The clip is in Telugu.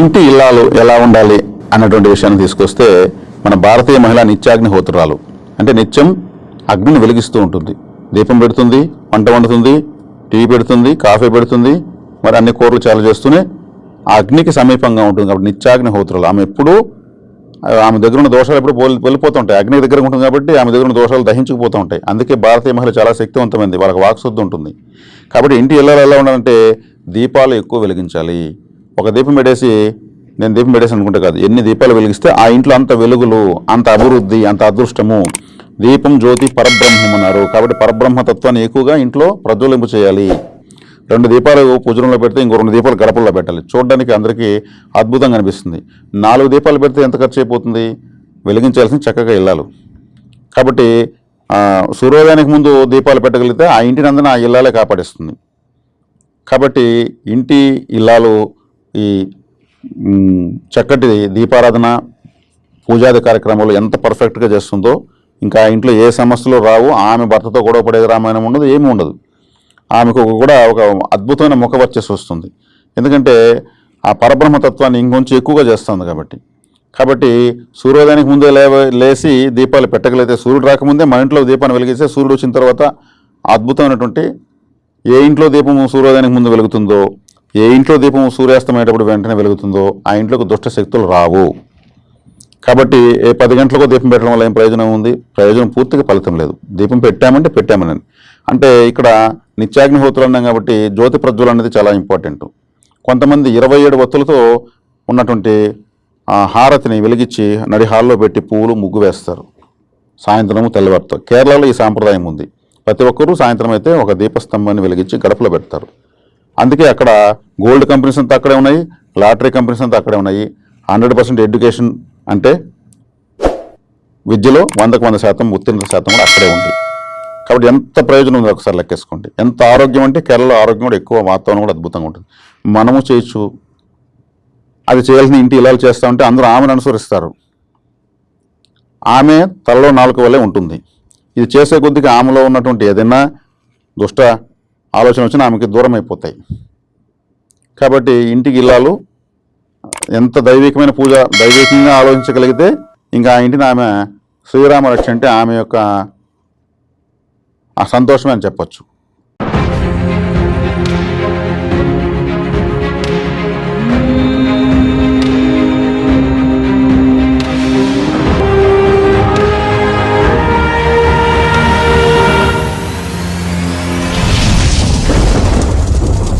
ఇంటి ఇల్లాలు ఎలా ఉండాలి అన్నటువంటి విషయాన్ని తీసుకొస్తే మన భారతీయ మహిళ నిత్యాగ్నిహోత్రాలు. అంటే నిత్యం అగ్నిని వెలిగిస్తూ ఉంటుంది. దీపం పెడుతుంది వంట వండుతుంది టీ పెడుతుంది కాఫీ పెడుతుంది మరి అన్ని కూరలు చాలా చేస్తూనే ఆ అగ్నికి సమీపంగా ఉంటుంది కాబట్టి నిత్యాగ్నిహోత్రాలు. ఆమె ఎప్పుడూ ఆమె దగ్గర ఉన్న దోషాలు ఎప్పుడు పోలి వెళ్ళిపోతుంటాయి. అగ్ని దగ్గర ఉంటుంది కాబట్టి ఆమె దగ్గర ఉన్న దోషాలు దహించుకుపోతూ ఉంటాయి అందుకే భారతీయ మహిళ చాలా శక్తివంతమైంది. వాళ్ళకి వాక్శుద్ధి ఉంటుంది. కాబట్టి ఇంటి ఇళ్ళలో ఎలా ఉండాలంటే దీపాలు ఎక్కువ వెలిగించాలి. ఒక దీపం పెట్టేసి నేను దీపం పెట్టేసి అనుకుంటే కాదు ఎన్ని దీపాలు వెలిగిస్తే ఆ ఇంట్లో అంత వెలుగులు అంత అభివృద్ధి అంత అదృష్టము. దీపం జ్యోతి పరబ్రహ్మం అన్నారు. కాబట్టి పరబ్రహ్మ తత్వాన్ని ఎక్కువగా ఇంట్లో ప్రజ్వలింపు చేయాలి. రెండు దీపాలు పూజనంలో పెడితే ఇంకో రెండు దీపాలు గడపల్లో పెట్టాలి. చూడడానికి అందరికీ అద్భుతంగా అనిపిస్తుంది. నాలుగు దీపాలు పెడితే ఎంత ఖర్చు అయిపోతుంది? వెలిగించాల్సిన చక్కగా ఇల్లాలు. కాబట్టి సూర్యోదయానికి ముందు దీపాలు పెట్టగలిగితే ఆ ఇంటిని అందరిని ఆ ఇల్లాలే కాపాడిస్తుంది. కాబట్టి ఇంటి ఇల్లాలు ఈ చక్కటి దీపారాధన పూజాది కార్యక్రమాలు ఎంత పర్ఫెక్ట్గా చేస్తుందో ఇంకా ఆ ఇంట్లో ఏ సమస్యలు రావు ఆమె భర్తతో గొడవ పడేది రామాయణం ఉండదు ఏమీ ఉండదు. ఆమెకు కూడా ఒక అద్భుతమైన ముఖ వచ్చేసి వస్తుంది. ఎందుకంటే ఆ పరబ్రహ్మతత్వాన్ని ఇంకొంచెం ఎక్కువగా చేస్తుంది కాబట్టి. కాబట్టి సూర్యోదయానికి ముందే లేవ లేచి దీపాలు పెట్టగలిగితే సూర్యుడు రాకముందే మన ఇంట్లో దీపాన్ని వెలిగిస్తే సూర్యుడు వచ్చిన తర్వాత అద్భుతమైనటువంటి ఏ ఇంట్లో దీపము సూర్యోదయానికి ముందు వెలుగుతుందో ఏ ఇంట్లో దీపం సూర్యాస్తమయ్యేటప్పుడు వెంటనే వెలుగుతుందో ఆ ఇంట్లోకి దుష్ట శక్తులు రావు. కాబట్టి ఏ పది గంటలకు దీపం పెట్టడం వల్ల ఏం ప్రయోజనం ఉంది? ప్రయోజనం పూర్తిగా ఫలితం లేదు. దీపం పెట్టామంటే పెట్టామని అంటే ఇక్కడ నిత్యాగ్నిహోత్రులు అన్నాం కాబట్టి జ్యోతి ప్రజ్వలన అనేది చాలా ఇంపార్టెంట్. కొంతమంది ఇరవై ఏడు వత్తులతో ఉన్నటువంటి హారతిని వెలిగించి నడి హాల్లో పెట్టి పూలు ముగ్గు వేస్తారు. సాయంత్రము తెల్లవారుతో. కేరళలో ఈ సాంప్రదాయం ఉంది. ప్రతి ఒక్కరూ సాయంత్రం అయితే ఒక దీపస్తంభాన్ని వెలిగించి గడపలో పెడతారు. అందుకే అక్కడ గోల్డ్ కంపెనీస్ అంతా అక్కడే ఉన్నాయి లాటరీ కంపెనీస్ అంతా అక్కడే ఉన్నాయి. హండ్రెడ్ పర్సెంట్ ఎడ్యుకేషన్ అంటే విద్యలో వందకు వంద శాతం ఉత్తీర్ణత శాతం కూడా అక్కడే ఉంది. కాబట్టి ఎంత ప్రయోజనం ఉంది ఒకసారి లెక్కేసుకోండి. ఎంత ఆరోగ్యం అంటే కేరళలో ఆరోగ్యం కూడా ఎక్కువ వాతావరణం కూడా అద్భుతంగా ఉంటుంది. మనము చేయొచ్చు. అది చేయాల్సిన ఇంటి ఇలా చేస్తా ఉంటే అందరూ ఆమెను అనుసరిస్తారు. ఆమె తలలో నాలుక వల్లే ఉంటుంది. ఇది చేసే కొద్దిగా ఆమెలో ఉన్నటువంటి ఏదైనా దుష్ట ఆలోచన వచ్చినా ఆమెకి దూరం అయిపోతాయి కాబట్టి ఇంటికి ఇల్లాలు ఎంత దైవికమైన పూజ దైవికంగా ఆలోచించగలిగితే ఇంకా ఆ ఇంటిని ఆమె శ్రీరామ అంటే ఆమె యొక్క ఆ సంతోషమే అని చెప్పొచ్చు.